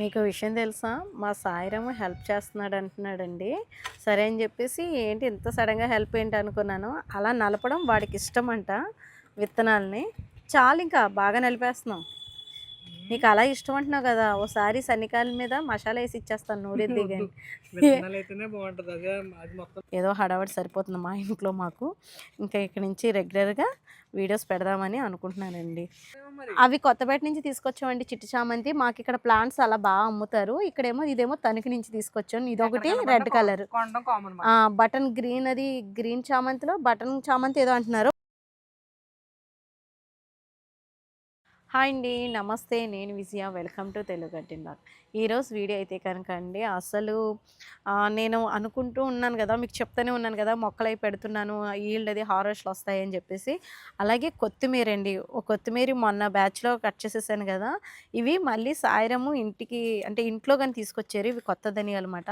మీకు విషయం తెలుసా? మా సాయిరాము హెల్ప్ చేస్తున్నాడు అంటున్నాడండి. సరే అని చెప్పేసి ఏంటి ఇంత సడన్గా హెల్ప్ ఏంటి అనుకున్నాను. అలా నలపడం వాడికి ఇష్టం అంట విత్తనాలని. చాలు ఇంకా బాగా నలిపేస్తున్నాం. నీకు అలా ఇష్టం అంటున్నావు కదా ఓసారి సన్నికాయల మీద మసాలా వేసి ఇచ్చేస్తాను నూరెద్ది ఏదో హడావడి సరిపోతుంది మా ఇంట్లో మాకు. ఇంకా ఇక్కడి నుంచి రెగ్యులర్గా వీడియోస్ పెడదామని అనుకుంటున్నానండి. అవి కొత్తపేట నుంచి తీసుకొచ్చామండి చిట్టి చామంతి. మాకు ఇక్కడ ప్లాంట్స్ అలా బాగా అమ్ముతారు. ఇక్కడేమో ఇదేమో తణుకు నుంచి తీసుకొచ్చాను. ఇదొకటి రెడ్ కలర్. బటన్ గ్రీన్ అది గ్రీన్ చామంతిలో బటన్ చామంతి ఏదో అంటున్నారు. హాయ్ అండి నమస్తే. నేను విజయ. వెల్కమ్ టు తెలుగు గట్టిన బాగ్ ఈరోజు వీడియో అయితే కనుక అండి అసలు నేను అనుకుంటూ ఉన్నాను కదా మీకు చెప్తూనే ఉన్నాను కదా మొక్కలు అవి పెడుతున్నాను ఈల్డ్ అది హార్వెస్ట్లు వస్తాయని చెప్పేసి. అలాగే కొత్తిమీర అండి ఒక కొత్తిమీర మొన్న బ్యాచ్లో కట్ చేసేసాను కదా ఇవి మళ్ళీ సాయరము ఇంటికి అంటే ఇంట్లో కానీ తీసుకొచ్చారు ఇవి కొత్త ధనియాలు అనమాట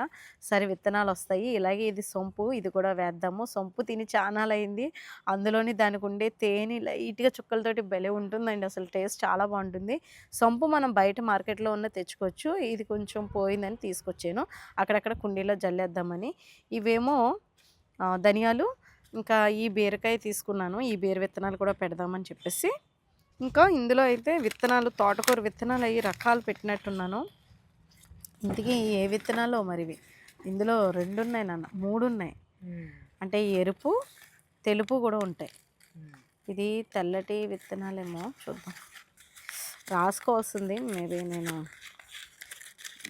సరే విత్తనాలు వస్తాయి. ఇలాగే ఇది సొంపు ఇది కూడా వేద్దాము. సొంపు తిని చాలా అయింది అందులోని దానికి ఉండే తేనె లైట్గా చుక్కలతోటి భలే ఉంటుందండి అసలు టేస్ట్ చాలా బాగుంటుంది. సొంపు మనం బయట మార్కెట్లో ఉన్న తెచ్చుకోవచ్చు. ఇది కొంచెం పోయిందని తీసుకొచ్చాను. అక్కడక్కడ కుండీలో జల్లేద్దామని. ఇవేమో ధనియాలు ఇంకా ఈ బీరకాయ తీసుకున్నాను. ఈ బీర విత్తనాలు కూడా పెడదామని చెప్పేసి. ఇంకా ఇందులో అయితే విత్తనాలు తోటకూర విత్తనాలు అవి రకాలు పెట్టినట్టున్నాను. ఇంతకీ ఏ విత్తనాలు మరి ఇవి ఇందులో రెండు ఉన్నాయి నాన్న. మూడు ఉన్నాయి అంటే ఎరుపు తెలుపు కూడా ఉంటాయి. ఇది తెల్లటి విత్తనాలేమో చూద్దాం. రాసుకోవాల్సింది మేబీ నేను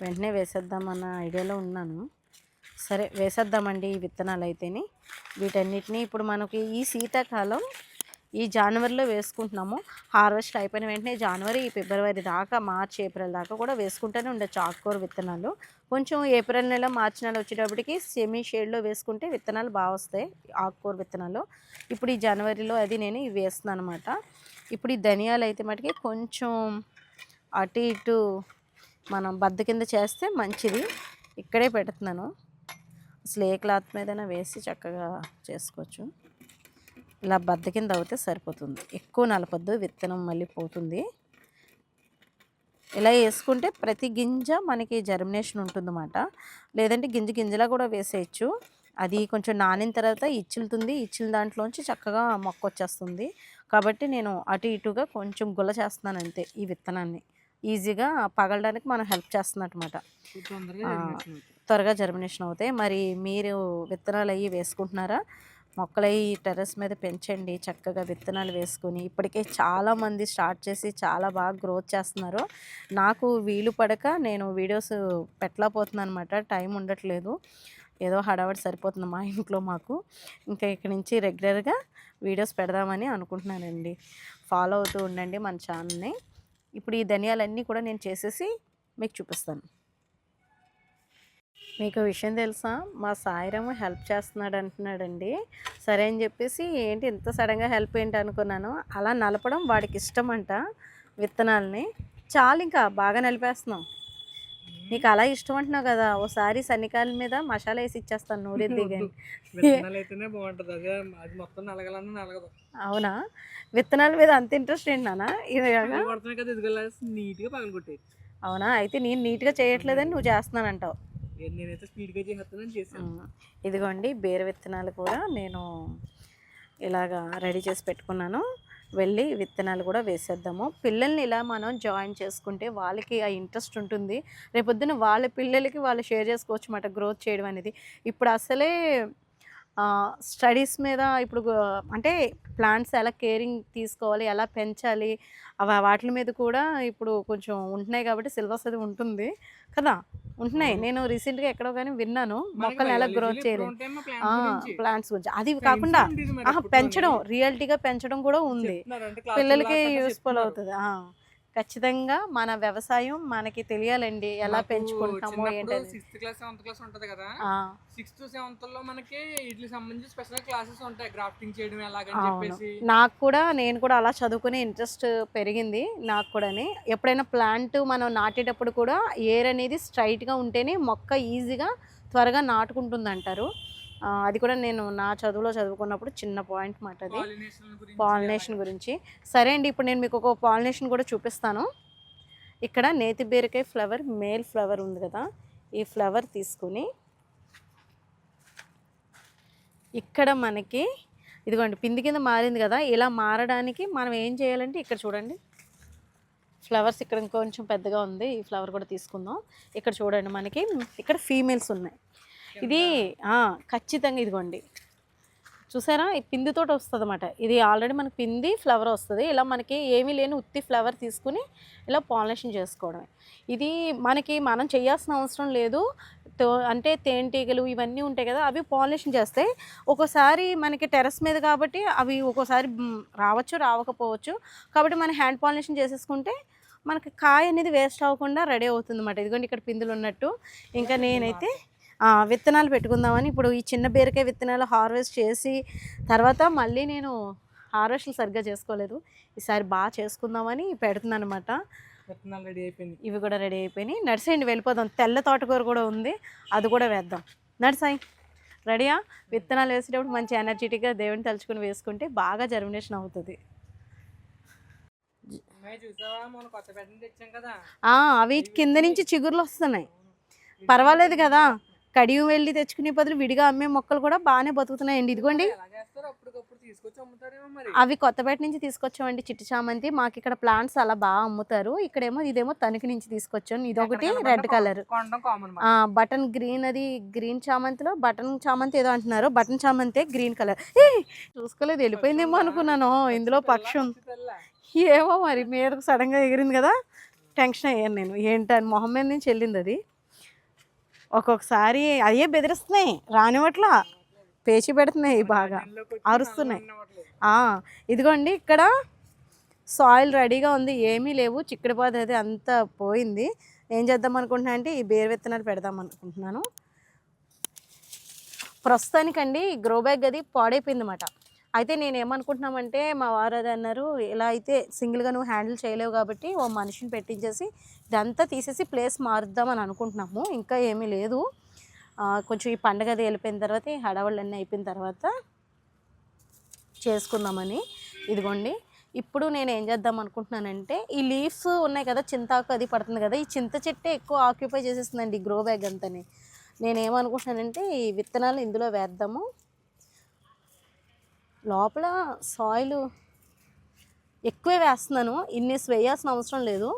వెంటనే వేసేద్దామన్న ఐడియాలో ఉన్నాను. సరే వేసేద్దామండి ఈ విత్తనాలు అయితేని. వీటన్నిటిని ఇప్పుడు మనకి ఈ శీతాకాలం ఈ జనవరిలో వేసుకుంటున్నాము. హార్వెస్ట్ అయిపోయిన వెంటనే జనవరి ఫిబ్రవరి దాకా మార్చ్ ఏప్రిల్ దాకా కూడా వేసుకుంటూనే ఉండొచ్చు ఆకుకూర విత్తనాలు. కొంచెం ఏప్రిల్ నెల మార్చి నెల వచ్చేటప్పటికి సెమీ షేడ్లో వేసుకుంటే విత్తనాలు బాగా వస్తాయి ఆకుకూర విత్తనాలు. ఇప్పుడు ఈ జనవరిలో అది నేను ఇవి వేస్తున్నాను అనమాట ఇప్పుడు ఈ ధనియాలు అయితే మటుకి కొంచెం అటు ఇటు మనం బద్ద కింద చేస్తే మంచిది. ఇక్కడే పెడుతున్నాను. అసలు ఏ క్లాత్ మీదైనా వేసి చక్కగా చేసుకోవచ్చు. ఇలా బద్ద కింద అవుతే సరిపోతుంది. ఎక్కువ నలపొద్దు విత్తనం మళ్ళీ పోతుంది. ఇలా వేసుకుంటే ప్రతి గింజ మనకి జర్మినేషన్ ఉంటుందన్నమాట. లేదంటే గింజ గింజలా కూడా వేసేయచ్చు. అది కొంచెం నానిన తర్వాత ఇచ్చిలుతుంది. ఇచ్చిన దాంట్లోంచి చక్కగా మొక్క వచ్చేస్తుంది కాబట్టి నేను అటు ఇటుగా కొంచెం గుల్ల చేస్తున్నాను అంతే ఈ విత్తనాన్ని. ఈజీగా పగలడానికి మనం హెల్ప్ చేస్తున్నమాట. త్వరగా జర్మినేషన్ అవుతాయి. మరి మీరు విత్తనాలు అవి వేసుకుంటున్నారా? మొక్కలు అవి టెర్రస్ మీద పెంచండి. చక్కగా విత్తనాలు వేసుకుని ఇప్పటికే చాలామంది స్టార్ట్ చేసి చాలా బాగా గ్రోత్ చేస్తున్నారు. నాకు వీలు పడక నేను వీడియోస్ పెట్టలేకపోతున్నాను అనమాట టైం ఉండట్లేదు. ఏదో హడావడి సరిపోతుంది మా ఇంట్లో మాకు. ఇంకా ఇక్కడి నుంచి రెగ్యులర్గా వీడియోస్ పెడదామని అనుకుంటున్నానండి. ఫాలో అవుతూ ఉండండి మన ఛానల్ని. ఇప్పుడు ఈ ధనియాలన్నీ కూడా నేను చేసేసి మీకు చూపిస్తాను. మీకు విషయం తెలుసా? మా సాయిరాము హెల్ప్ చేస్తున్నాడు అంటున్నాడండి. సరే అని చెప్పేసి ఏంటి ఇంత సడన్గా హెల్ప్ ఏంటి అనుకున్నాను అలా నలపడం వాడికి ఇష్టం అంట విత్తనాలని. చాలు ఇంకా బాగా నలిపేస్తున్నాం. నీకు అలా ఇష్టం అంటున్నావు కదా ఓసారి సన్నికాయల మీద మసాలా వేసి ఇచ్చేస్తాను నూరెద్ది కానీ అవునా? విత్తనాల మీద అంత ఇంట్రెస్ట్ ఏంటి అవునా? అయితే నేను నీట్గా చేయట్లేదని నువ్వు చేస్తున్నానంటావు. నేనైతే చేశాను. ఉమ్, ఇదిగోండి బీర విత్తనాలు కూడా నేను ఇలాగా రెడీ చేసి పెట్టుకున్నాను. వెళ్ళి విత్తనాలు కూడా వేసేద్దాము. పిల్లల్ని ఇలా మనం జాయిన్ చేసుకుంటే వాళ్ళకి ఆ ఇంట్రెస్ట్ ఉంటుంది. రేపొద్దున వాళ్ళ పిల్లలకి వాళ్ళు షేర్ చేసుకోవచ్చు అన్నమాట గ్రోత్ చేయడం అనేది. ఇప్పుడు అసలే స్టడీస్ మీద ఇప్పుడు అంటే ప్లాంట్స్ ఎలా కేరింగ్ తీసుకోవాలి ఎలా పెంచాలి అవ వాటి మీద కూడా ఇప్పుడు కొంచెం ఉంటున్నాయి కాబట్టి సిలబస్ అది ఉంటుంది. కదా? ఉంటున్నాయి. నేను రీసెంట్గా ఎక్కడో కానీ విన్నాను. మొక్కలు ఎలా లో చేయాలి. ప్లాంట్స్ గురించి. అది కాకుండా. పెంచడం రియాలిటీగా పెంచడం కూడా ఉంది. పిల్లలకి యూస్ఫుల్. అవుతుంది. ఖచ్చితంగా మన వ్యవసాయం మనకి తెలియాలండి. ఎలా పెంచుకుంటామో సిక్స్త్ క్లాస్ సెవెంత్ క్లాస్ ఉంటది కదా? సిక్స్త్ సెవెంత్లో మనకి వీటికి సంబంధించి స్పెషల్ క్లాసెస్ ఉంటాయి. గ్రాఫ్టింగ్ చేయడం ఎలాగని అవును. చెప్పేసి. నాకు కూడా నేను కూడా అలా చదువుకునే ఇంట్రెస్ట్ పెరిగింది నాకు కూడాని. ఎప్పుడైనా ప్లాంట్ మనం నాటేటప్పుడు కూడా ఏర్ అనేది స్ట్రైట్గా ఉంటేనే మొక్క ఈజీగా త్వరగా నాటుకుంటుంది అంటారు అది కూడా నేను నా చదువులో చదువుకున్నప్పుడు చిన్న పాయింట్ మాట అది. పాలినేషన్ గురించి సరే అండి ఇప్పుడు నేను మీకు ఒక పాలినేషన్ కూడా చూపిస్తాను. ఇక్కడ నేతి బీరకాయ ఫ్లవర్ మేల్ ఫ్లవర్ ఉంది కదా. ఈ ఫ్లవర్ తీసుకుని ఇక్కడ మనకి ఇదిగోండి పిండి కింద మారింది కదా. ఇలా మారడానికి మనం ఏం చేయాలంటే ఇక్కడ చూడండి. ఫ్లవర్స్ ఇక్కడ ఇంకొంచెం పెద్దగా ఉంది. ఈ ఫ్లవర్ కూడా తీసుకుందాం. ఇక్కడ చూడండి మనకి ఇక్కడ ఫీమేల్స్ ఉన్నాయి. ఇది ఖచ్చితంగా ఇదిగోండి. చూసారా? ఈ పిందితోటి వస్తుంది అనమాట ఇది ఆల్రెడీ మనకి పింది ఫ్లవర్ వస్తుంది. ఇలా మనకి ఏమీ లేని ఉత్తి ఫ్లవర్ తీసుకుని ఇలా పాలినేషన్ చేసుకోవడమే. ఇది మనకి మనం చేయాల్సిన అవసరం లేదు. తో- అంటే తేనెటీగలు ఇవన్నీ ఉంటాయి కదా అవి పాలినేషన్ చేస్తాయి ఒక్కోసారి మనకి టెర్రస్ మీద కాబట్టి అవి ఒక్కోసారి రావచ్చు రావకపోవచ్చు. కాబట్టి మనం హ్యాండ్ పాలినేషన్ చేసేసుకుంటే మనకి కాయ అనేది వేస్ట్ అవ్వకుండా రెడీ అవుతుంది అన్నమాట ఇదిగోండి ఇక్కడ పిందులు ఉన్నట్టు. ఇంకా నేనైతే విత్తనాలు పెట్టుకుందామని ఇప్పుడు ఈ చిన్న బీరకాయ విత్తనాలు హార్వెస్ట్ చేసి తర్వాత మళ్ళీ నేను హార్వెస్ట్లు సరిగ్గా చేసుకోలేదు. ఈసారి బాగా చేసుకుందామని పెడుతున్నాను అనమాట విత్తనాలు రెడీ అయిపోయింది ఇవి కూడా రెడీ అయిపోయినాయి. నడిసేయండి వెళ్ళిపోదాం. తెల్ల తోటకూర కూడా ఉంది. అది కూడా వేద్దాం. నడిసాయి రెడీయా? విత్తనాలు వేసేటప్పుడు మంచి ఎనర్జెటిక్గా దేవుని తలుచుకుని వేసుకుంటే బాగా జర్మినేషన్ అవుతుంది. అవి కింద నుంచి చిగుర్లు వస్తున్నాయి. పర్వాలేదు కదా. కడియం వెళ్ళి తెచ్చుకునే బదులు విడిగా అమ్మే మొక్కలు కూడా బాగానే బతుకుతున్నాయండి. ఇదిగోండి. మరి. అవి కొత్తపేట నుంచి తీసుకొచ్చామండి చిట్టి చామంతి. మాకు ఇక్కడ ప్లాంట్స్ అలా బాగా అమ్ముతారు. ఇక్కడేమో ఇదేమో తణుకు నుంచి తీసుకొచ్చాను. ఇదొకటి రెడ్ కలర్. బటన్ గ్రీన్ అది గ్రీన్ చామంతిలో బటన్ చామంతి ఏదో అంటున్నారు. బటన్ చామంతి గ్రీన్ కలర్. చూసుకోలేదు వెళ్ళిపోయిందేమో అనుకున్నాను. ఇందులో పక్షి. ఏమో మరి మీదకు సడన్గా ఎగిరింది కదా. టెన్షన్ అయ్యాను నేను. ఏంటని మొహం మీద నుంచి వెళ్ళింది అది. ఒక్కొక్కసారి అయ్యే బెదిరిస్తున్నాయి రానివట్లా పేచి పెడుతున్నాయి బాగా. అరుస్తున్నాయి. ఇదిగోండి ఇక్కడ సాయిల్ రెడీగా ఉంది ఏమీ లేవు చిక్కుడుపాదు అది అంతా పోయింది. ఏం చేద్దాం అనుకుంటున్నా అంటే ఈ బేరు విత్తనాలు పెడదాం అనుకుంటున్నాను. ప్రస్తుతానికండి గ్రో బ్యాగ్ అది పాడైపోయింది అనమాట అయితే నేను ఏమనుకుంటున్నామంటే మా వారు అది అన్నారు ఇలా అయితే సింగిల్గా నువ్వు హ్యాండిల్ చేయలేవు కాబట్టి ఓ మనిషిని పెట్టించేసి ఇదంతా తీసేసి ప్లేస్ మారుద్దాం అని అనుకుంటున్నాము. ఇంకా ఏమీ లేదు. కొంచెం ఈ పండగ అది వెళ్ళిపోయిన తర్వాత ఈ హడావుళ్ళన్నీ అయిపోయిన తర్వాత చేసుకుందామని. ఇదిగోండి. ఇప్పుడు నేను ఏం చేద్దాం అనుకుంటున్నానంటే ఈ లీవ్స్ ఉన్నాయి కదా చింతాకు అది పడుతుంది కదా ఈ చింత చెట్టే ఎక్కువ ఆక్యుపై చేసేస్తుందండి గ్రో బ్యాగ్ అంతని. నేను ఏమనుకుంటున్నానంటే ఈ విత్తనాలు ఇందులో వేద్దాము. లోపల సాయిల్ ఎక్కువే వేస్తున్నాను. ఇన్ని వేయాల్సిన అవసరం లేదు.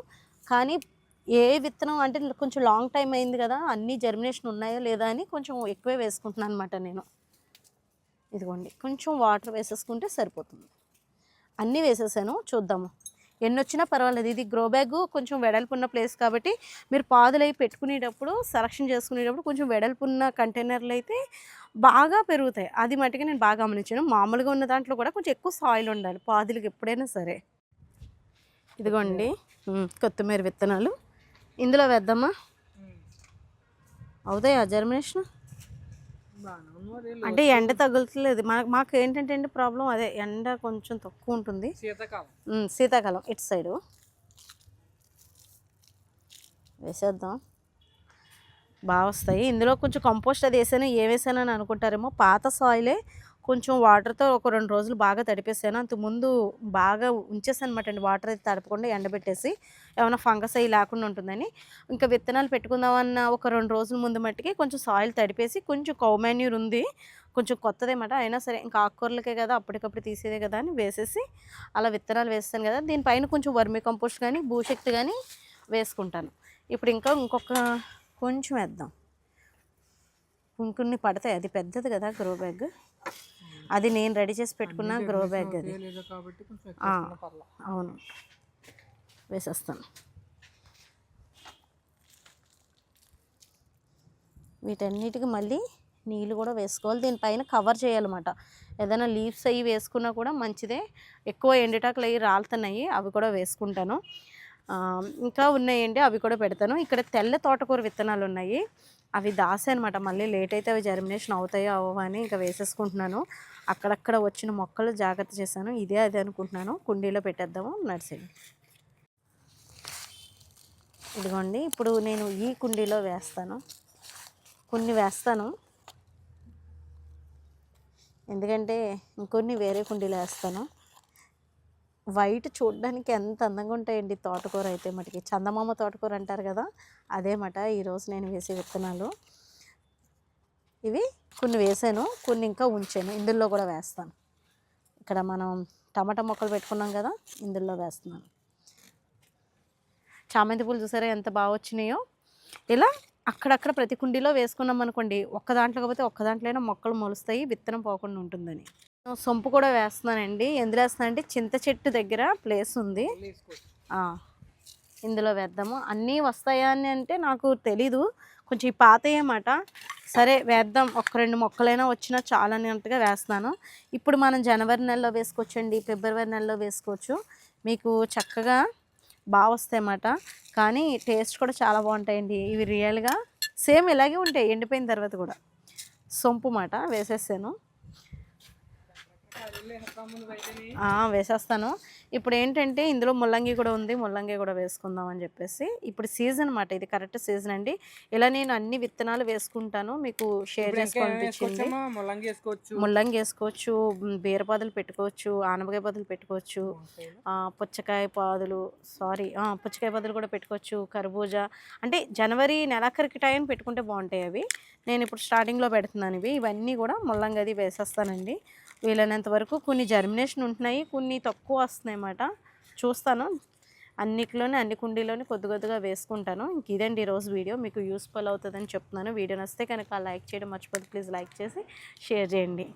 కానీ ఏ విత్తనం అంటే కొంచెం లాంగ్ టైం అయింది కదా అన్నీ జర్మినేషన్ ఉన్నాయో లేదా అని కొంచెం ఎక్కువే వేసుకుంటున్నాను అనమాట నేను. ఇదిగోండి కొంచెం వాటర్ వేసేసుకుంటే సరిపోతుంది. అన్నీ వేసేసాను చూద్దాము. ఎన్ని వచ్చినా పర్వాలేదు ఇది గ్రో బ్యాగ్ కొంచెం వెడల్పు ఉన్న ప్లేస్ కాబట్టి మీరు పాదులు అవి పెట్టుకునేటప్పుడు సెలక్షన్ చేసుకునేటప్పుడు కొంచెం వెడల్పు ఉన్న కంటైనర్లు అయితే బాగా పెరుగుతాయి. అది మట్టుగా నేను బాగా గమనించాను. మామూలుగా ఉన్న దాంట్లో కూడా కొంచెం ఎక్కువ సాయిల్ ఉండాలి పాదులకు ఎప్పుడైనా సరే. ఇదిగోండి కొత్తిమీర విత్తనాలు. ఇందులో వేద్దామా? అవుతాయా జర్మినేషన్ అంటే ఎండ తగులుతలేదు. మనకు మాకు ఏంటంటే అండి ప్రాబ్లం అదే ఎండ కొంచెం తక్కువ ఉంటుంది. శీతాకాలం. శీతాకాలం ఇటు సైడు వేసేద్దాం. బాగా వస్తాయి. ఇందులో కొంచెం కంపోస్ట్ అది వేసాను ఏ వేసాను అని అనుకుంటారేమో. పాత సాయిలే కొంచెం వాటర్తో ఒక రెండు రోజులు బాగా తడిపేసాను. అంతకుముందు బాగా ఉంచేసాను అనమాట అండి. వాటర్ అయితే తడపకుండా ఎండబెట్టేసి ఏమైనా ఫంగస్ అయ్యి లేకుండా ఉంటుందని. ఇంకా విత్తనాలు పెట్టుకుందామన్న ఒక రెండు రోజుల ముందు మట్టికి కొంచెం సాయిల్ తడిపేసి కొంచెం కౌమాన్యూర్ ఉంది. కొంచెం కొత్తదేమాట అయినా సరే ఇంకా ఆకుకూరలకే కదా అప్పటికప్పుడు తీసేదే కదా అని వేసేసి అలా విత్తనాలు వేస్తాను కదా. దీనిపైన కొంచెం వర్మి కంపోస్ట్ కానీ భూశక్తి కానీ వేసుకుంటాను. ఇప్పుడు ఇంకా ఇంకొక కొంచెం వేద్దాం. ఇంకొన్ని పడతాయి. అది పెద్దది కదా గ్రో బ్యాగ్. అది నేను రెడీ చేసి పెట్టుకున్న గ్రో బ్యాగ్ అది. అవును. వేసేస్తాను. వీటన్నిటికి మళ్ళీ నీళ్ళు కూడా వేసుకోవాలి. దీనిపైన కవర్ చేయాలన్నమాట. ఏదైనా లీవ్స్ అవి వేసుకున్నా కూడా మంచిదే. ఎక్కువ ఎండిటాకులు అవి రాలుతున్నాయి అవి కూడా వేసుకుంటాను. ఇంకా ఉన్నాయండి అవి కూడా పెడతాను. ఇక్కడ తెల్ల తోటకూర విత్తనాలు ఉన్నాయి. అవి దాసే అనమాట మళ్ళీ లేట్ అయితే అవి జర్మినేషన్ అవుతాయో అవో అని ఇంకా వేసేసుకుంటున్నాను. అక్కడక్కడ వచ్చిన మొక్కలు జాగ్రత్త చేశాను. ఇదే అదే అనుకుంటున్నాను. కుండీలో పెట్టేద్దాము నర్సరీ ఇదిగోండి ఇప్పుడు నేను ఈ కుండీలో వేస్తాను. కొన్ని వేస్తాను. ఎందుకంటే ఇంకొన్ని వేరే కుండీలో వేస్తాను. వైట్ చూడడానికి ఎంత అందంగా ఉంటాయండి తోటకూర అయితే మటుకి. చందమామ తోటకూర అంటారు కదా అదే మాట. ఈరోజు నేను వేసే విత్తనాలు ఇవి కొన్ని వేసాను కొన్ని ఇంకా ఉంచాను. ఇందులో కూడా వేస్తాను. ఇక్కడ మనం టమాటా మొక్కలు పెట్టుకున్నాం కదా ఇందులో వేస్తున్నాను. చామంతి పూలు చూసారా ఎంత బాగా వచ్చినాయో? ఇలా అక్కడక్కడ ప్రతి కుండీలో వేసుకున్నాం అనుకోండి ఒక్క దాంట్లో కాకపోతే ఒక్క దాంట్లోనే మొక్కలు మొలుస్తాయి విత్తనం పోకుండా ఉంటుందని. సొంపు కూడా వేస్తున్నానండి. ఎందులో వేస్తున్నానంటే చింత చెట్టు దగ్గర ప్లేస్ ఉంది. ఇందులో వేద్దాము. అన్నీ వస్తాయా అని అంటే నాకు తెలీదు. కొంచెం పాతయ్యమాట సరే వేద్దాం. ఒక రెండు మొక్కలైనా వచ్చినా చాలా అన్నట్టుగా వేస్తున్నాను. ఇప్పుడు మనం జనవరి నెలలో వేసుకోవచ్చండి ఫిబ్రవరి నెలలో వేసుకోవచ్చు. మీకు చక్కగా బాగా వస్తాయి కానీ టేస్ట్ కూడా చాలా బాగుంటాయండి. ఇవి రియల్గా సేమ్ ఇలాగే ఉంటాయి ఎండిపోయిన తర్వాత కూడా. సొంపు మాట వేసేసాను అదిలే, అక్క ముందు బయటని. ఆ, వేసేస్తాను. ఇప్పుడు ఏంటంటే ఇందులో ముల్లంగి కూడా ఉంది. ముల్లంగి కూడా వేసుకుందాం అని చెప్పేసి. ఇప్పుడు సీజన్ అన్నమాట. ఇది కరెక్ట్ సీజన్ అండి. ఇలా నేను అన్ని విత్తనాలు వేసుకుంటాను. మీకు షేర్ చేసి పంపించింది? ముల్లంగి వేసుకోవచ్చు? ముల్లంగి వేసుకోవచ్చు బీరపాదులు పెట్టుకోవచ్చు ఆనపకాయ పాదులు పెట్టుకోవచ్చు పుచ్చకాయ పాదులు సారీ పుచ్చకాయ పాదులు కూడా పెట్టుకోవచ్చు కర్బూజా. అంటే జనవరి నెలాఖరికి టైం పెట్టుకుంటే బాగుంటాయి అవి. నేను ఇప్పుడు స్టార్టింగ్లో పెడుతున్నాను ఇవి. ఇవన్నీ కూడా ముల్లంగి అది వేసేస్తానండి. వీలైనంత వరకు కొన్ని జర్మినేషన్ ఉంటున్నాయి కొన్ని తక్కువ వస్తున్నాయి అన్నమాట చూస్తాను. అన్నిట్లోనే అన్ని కుండీలోనే కొద్ది కొద్దిగా వేసుకుంటాను. ఇంక ఇదండి ఈరోజు వీడియో. మీకు యూస్ఫుల్ అవుతుందని చెప్తున్నాను. వీడియో నచ్చితే కనుక లైక్ చేయడం మర్చిపోతే ప్లీజ్ లైక్ చేసి షేర్ చేయండి.